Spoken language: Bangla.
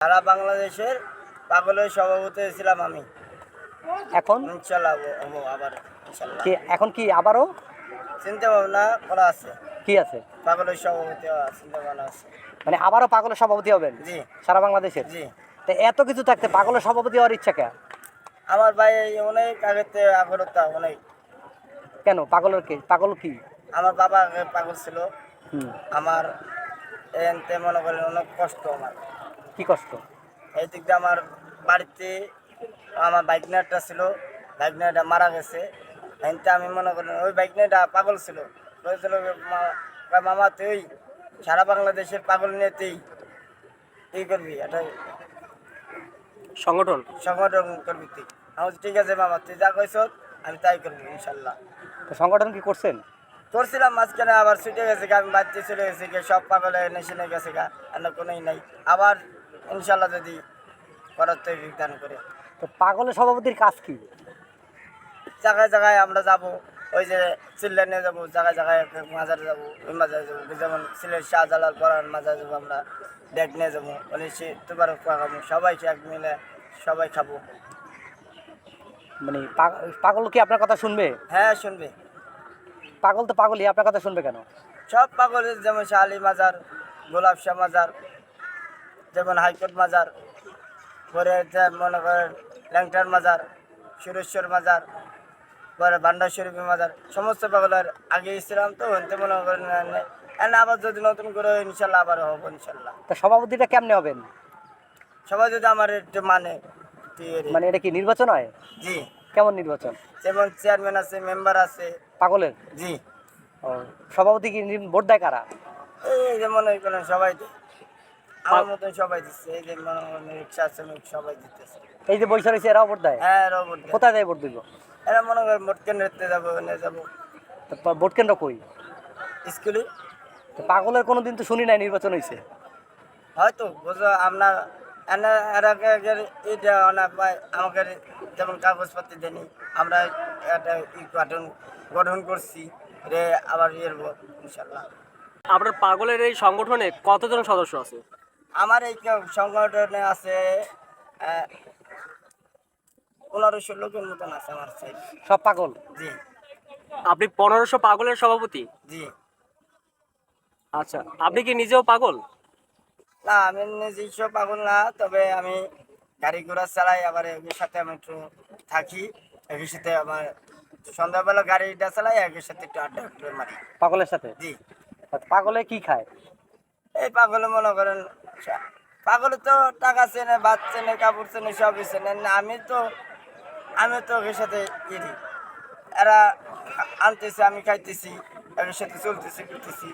সারা বাংলাদেশের পাগলের সভাপতি ছিলাম আমি। এখন? ইনশাল্লাহ হবো- আবার ইনশাল্লাহ। কি এখন কি আবারও? চিন্তা ভাবনা করা আছে। কি আছে? পাগলের সভাপতি হওয়ার চিন্তা ভাবনা আছে। মানে আবারও পাগলের সভাপতি হবেন? জি। সারা বাংলাদেশের? জি। তো এত কিছু থাকতে পাগলের সভাপতি হওয়ার ইচ্ছা কে? আমার ভাই অনেক আগের থেকে আগ্রহতা অনেক। কেন? পাগলের কি পাগল কি? আমার বাবা আগে পাগল ছিল। আমার এনতে মনে করেন অনেক কষ্ট আমার। কি কষ্ট? এই দিক দিয়ে আমার বাড়িতে আমার বাইক নাইটটা ছিল বাইক নাইটটা মারা গেছে। এনতে আমি মনে করেন ওই বাইক নাইটটা পাগল ছিল। বলেছিল মা- মামা তুই সারা বাংলাদেশের পাগল নিয়ে তুই এই করবি এটা সংগঠন? সংগঠন করবি তুই। আমি ঠিক আছে মামা তুই যা কইস আমি তাই করবি ইনশাল্লাহ। তো সংগঠন কি করছেন? করছিলাম মাঝখানে আবার ছুটে গেছে গা আমি বাড়িতে চলে গেছি সব পাগলে নেশনে গেছে গা আর কোনোই নাই। আবার ইনশাল্লাহ যদি করার তৈরি দান করে। তো পাগলের সভাপতির কাজ কি? জায়গায় জায়গায় আমরা যাব ওই যে সিলেটে যাব জায়গায় জায়গায় মাজারে যাব ওই মাজারে যাব। যেমন সিলেট শাহজালাল পরান মাজারে যাব আমরা ডেক নিয়ে যাব ওই সে তোমার খাব সবাই এক মিলে সবাই খাব। মানে পাগ- পাগল কি আপনার কথা শুনবে? হ্যাঁ শুনবে। পাগল তো পাগলই আপনার কথা শুনবে কেন? সব পাগলের যেমন শাহালি মাজার গোলাপ শাহ মাজার যেমন হাইকোর্ট মাজার পরে মনে করেন ল্যাংটার মাজার সুরেশ্বর মাজার পরে ভান্ডার মাজার সমস্ত পাগলের আগে ইসলাম তো হতে মনে করেন আবার যদি নতুন করে ইনশাল্লাহ আবার হব ইনশাল্লাহ। তো সভাপতিটা কেমনে হবেন? সবাই যদি আমার একটু মানে দিয়ে মানে এটা কি নির্বাচন হয়? জি। কেমন নির্বাচন? যেমন চেয়ারম্যান আছে মেম্বার আছে। পাগলের? জি। ও সভাপতি কি ভোট দেয় কারা? এই যেমন করেন সবাই। আমার মতন সবাই দিচ্ছে এই যে মনে রিক্সা শ্রমিক সবাই দিতেছে। এই যে বৈশা রয়েছে এরাও ভোট দেয়? হ্যাঁ রোবট কোথায় দেয় ভোট দিব? এরা মনে করেন মোট কেন্দ্রে যাব এনে যাব। ভোট কেন্দ্র কই? স্কুলে? পাগলের কোনো দিন তো শুনি নাই নির্বাচন হয়েছে হয়তো বুঝো এরা এটা আমাকে যেমন কাগজপত্র দেনি আমরা একটা ই গঠন গঠন করছি রে আবার ইয়ের ইনশাল্লাহ। আপনার পাগলের এই সংগঠনে কতজন সদস্য আছে? আমার এই সংগঠনে আছে পনেরোশো লোকের মতন আছে আমার সাইড সব পাগল? জি। আপনি পনেরোশো পাগলের সভাপতি? জি। আচ্ছা আপনি কি নিজেও পাগল? না আমি নিজস্ব পাগল না তবে আমি গাড়ি ঘোড়া চালাই আবার একের সাথে আমি একটু থাকি। একের সাথে আমার সন্ধ্যাবেলা গাড়িটা চালাই একের সাথে একটু আড্ডা একটু মারি। পাগলের সাথে? জি। পাগলে কি খায়? এই পাগলে মনে করেন পাগলে তো টাকা চেনে ভাত চেনে, কাপড় চেনে, সবই চেনে। আমি তো আমি তো ওর সাথে ইরি। এরা আনতেছে, আমি খাইতেছি একের সাথে চলতেছি ফিরতেছি